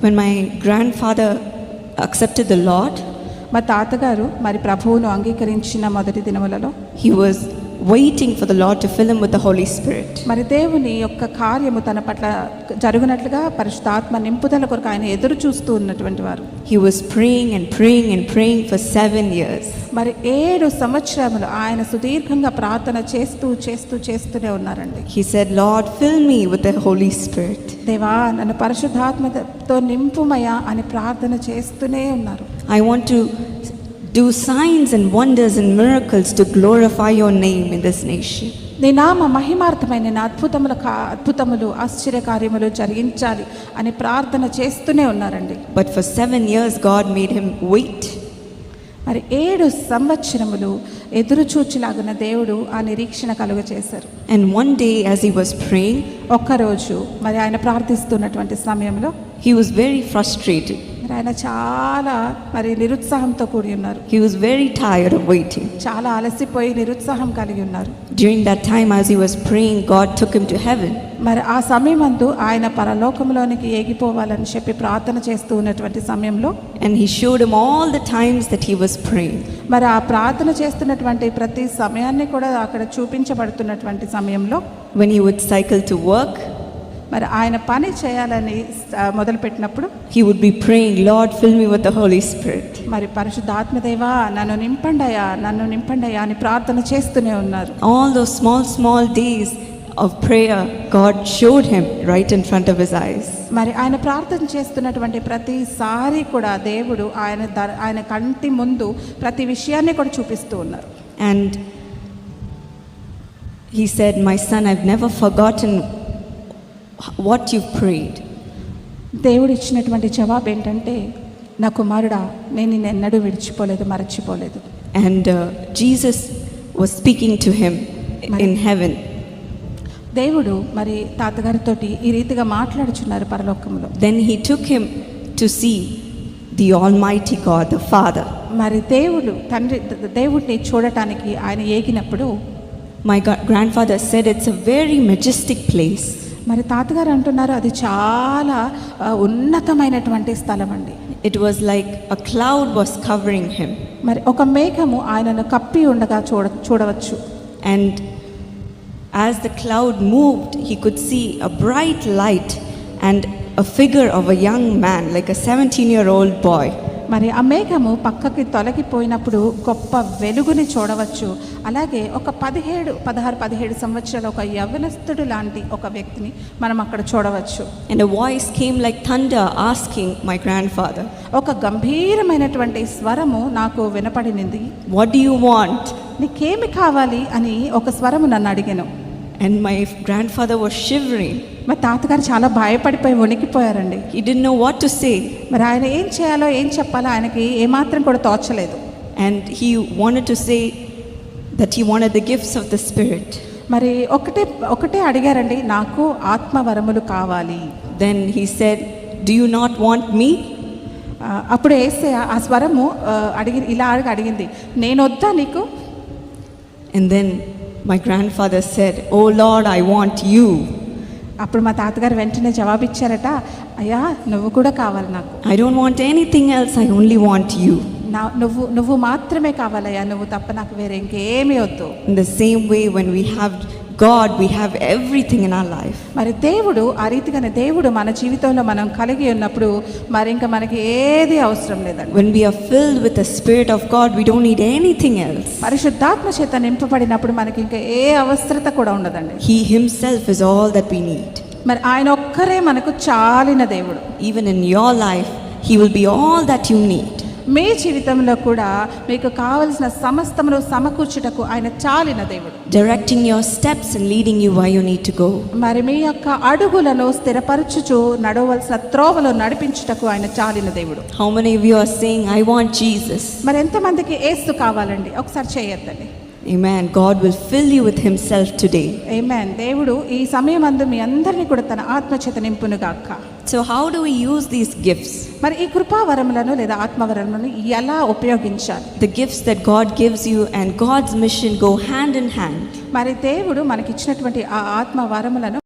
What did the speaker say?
When my grandfather accepted the Lord, మా తాతగారు మరి ప్రభువును అంగీకరించిన మొదటి దినములలో he was waiting for the Lord to fill him with the Holy Spirit. మరి దేవుని యొక్క కార్యము తన పట్ల జరుగునట్లుగా పరిశుద్ధాత్మ నింపుదల కొరకు ఆయన ఎదురు చూస్తూ ఉన్నటువంటి వారు He was praying and praying and praying for seven years. మరి ఏడు సంవత్సరములు ఆయన సుదీర్ఘంగా ప్రార్థన చేస్తూ చేస్తూ చేస్తూనే ఉన్నారండి He said, Lord, fill me with the Holy Spirit. దేవా నన్ను పరిశుద్ధాత్మతో నింపుమయ్యా అని ప్రార్థన చేస్తూనే ఉన్నారు I want to do signs and wonders and miracles to glorify your name in this nation. నీ నామ మహిమార్థమైన నా అద్భుతముల కా అద్భుతములు ఆశ్చర్య కార్యములు జరిగించాలి అని ప్రార్థన చేస్తూనే ఉన్నారండి But for seven years, God made him wait. మరి ఏడు సంవత్సరములు ఎదురు చూచులాగున్న దేవుడు ఆ నిరీక్షణ కలుగ చేశారు And one day, as he was praying, ఒక్కరోజు మరి ఆయన ప్రార్థిస్తున్నటువంటి సమయంలో he was very frustrated. ఆయన చాలా మరి నిరుత్సాహంతో కూడి ఉన్నారు. He was very tired of waiting చాలా అలసిపోయి నిరుత్సాహం కలిగి ఉన్నారు. During that time as he was praying God took him to heaven మరి ఆ సమయం అందు ఆయన పరలోకంలోనికి ఏగిపోవాలని చెప్పి ప్రార్థన చేస్తూ ఉన్నటువంటి సమయంలో and he showed him all the times that he was praying మరి ఆ ప్రార్థన చేస్తున్నటువంటి ప్రతి సమయాన్ని కూడా అక్కడ చూపించబడుతున్నటువంటి సమయంలో when he would cycle to work మరి ఆయన పని చేయాలని మొదలుపెట్టినప్పుడు he would be praying, Lord, fill me with the Holy Spirit. మరి పరిశుద్ధాత్మదేవా నన్ను నింపండయా నన్ను నింపండయా అని ప్రార్థన చేస్తూనే ఉన్నారు All those small, small days of prayer, God showed him right in front of his eyes. మరి ఆయన ప్రార్థన చేస్తున్నటువంటి ప్రతిసారి కూడా దేవుడు ఆయన ద- ఆయన కంటి ముందు ప్రతి విషయాన్ని కూడా చూపిస్తూ ఉన్నారు And he said, My son, I've never forgotten what you've prayed. దేవుడు ఇచ్చినటువంటి జవాబు ఏంటంటే నా కుమారుడా నేను నిన్ను ఎన్నడూ విడిచిపోలేదు మరచిపోలేదు And uh, Jesus was speaking to him in heaven. దేవుడు మరి తాతగారితోటి ఈ రీతిగా మాట్లాడుచున్నారు పరలోకంలో Then he took him to see the Almighty God, the Father. మరి దేవుడు తండ్రి ద- దేవుడిని చూడటానికి ఆయన ఏగినప్పుడు My gra- grandfather said it's a very majestic place. మరి తాతగారు అంటున్నారు అది చాలా ఆ, ఉన్నతమైనటువంటి స్థలం అండి It was like a cloud was covering him. మరి ఒక మేఘము ఆయనను కప్పి ఉండగా చూడ చూడవచ్చు And as the cloud moved, he could see a bright light and a figure of a young man, like a 17 year old boy. మరి ఆ మేఘము పక్కకి తొలగిపోయినప్పుడు గొప్ప వెలుగుని చూడవచ్చు. అలాగే ఒక పదిహేడు పదహారు పదిహేడు సంవత్సరాల ఒక యవనస్తుడు లాంటి ఒక వ్యక్తిని మనం అక్కడ చూడవచ్చు. And a voice came like thunder asking my grandfather, ఒక గంభీరమైనటువంటి స్వరము నాకు వినపడినది. What do you want? నీకేమి కావాలి? అని ఒక స్వరము నన్ను అడిగాను. And my grandfather was shivering. మా తాతగారు చాలా భయపడిపోయి వణికిపోయారండి. ఈ D know what to say మరి ఆయన ఏం చేయాలో ఏం చెప్పాలో ఆయనకి ఏమాత్రం కూడా తోచలేదు. And he want to say that he want the gifts of the spirit మరి ఒకటే ఒకటే అడిగారండి నాకు ఆత్మవరములు కావాలి. Then he said do you not want me అప్పుడు వేస్తే ఆ స్వరము అడిగి ఇలా అడిగి అడిగింది నేను వద్దా నీకు? And then my grandfather said oh lord I want you అప్పుడు మా తాతగారు వెంటనే జవాబిచ్చారట అయ్యా నువ్వు కూడా కావాలి నాకు I don't want anything else, I only want you. నా నువ్వు నువ్వు మాత్రమే కావాలయ్యా నువ్వు తప్ప నాకు వేరే ఇంకేమీ వద్దు In the same way, when we have God, we have everything in our life. మరి దేవుడు ఆ రీతిగానే దేవుడు మన జీవితంలో మనం కలిగి ఉన్నప్పుడు మరి ఇంకా మనకి ఏది అవసరం లేదండి When we are filled with the Spirit of God, we don't need anything else. పరిశుద్ధాత్మ చేత నింపబడినప్పుడు మనకి ఇంకా ఏ అవసరత కూడా ఉండదండి He Himself is all that we need. మరి ఆయన ఒక్కరే మనకు చాలిన దేవుడు Even in your life, He will be all that you need. మీ జీవితంలో కూడా మీకు కావలసిన సమస్తమును సమకూర్చుటకు ఆయన చాలిన దేవుడు Directing your steps and leading you where you need to go. మరి మీ యొక్క అడుగులను స్థిరపరచుచు నడవలసిన త్రోవలో నడిపించుటకు ఆయన చాలిన దేవుడు How many of you are saying, I want Jesus? మరి ఎంతమందికి ఏస్తు కావాలండి ఒకసారి చేయొద్దండి Amen. God will fill you with Himself today. ఏమేన్ దేవుడు ఈ సమయం అందు మీ అందరినీ కూడా తన ఆత్మచేత నింపునుగాక So, how do we use these gifts? మరి ఈ కృపావరములను లేదా ఆత్మవరములను ఎలా ఉపయోగించాలి The gifts that God gives you and God's mission go hand in hand. మరి దేవుడు మనకిచ్చినటువంటి ఆ ఆత్మ వరములను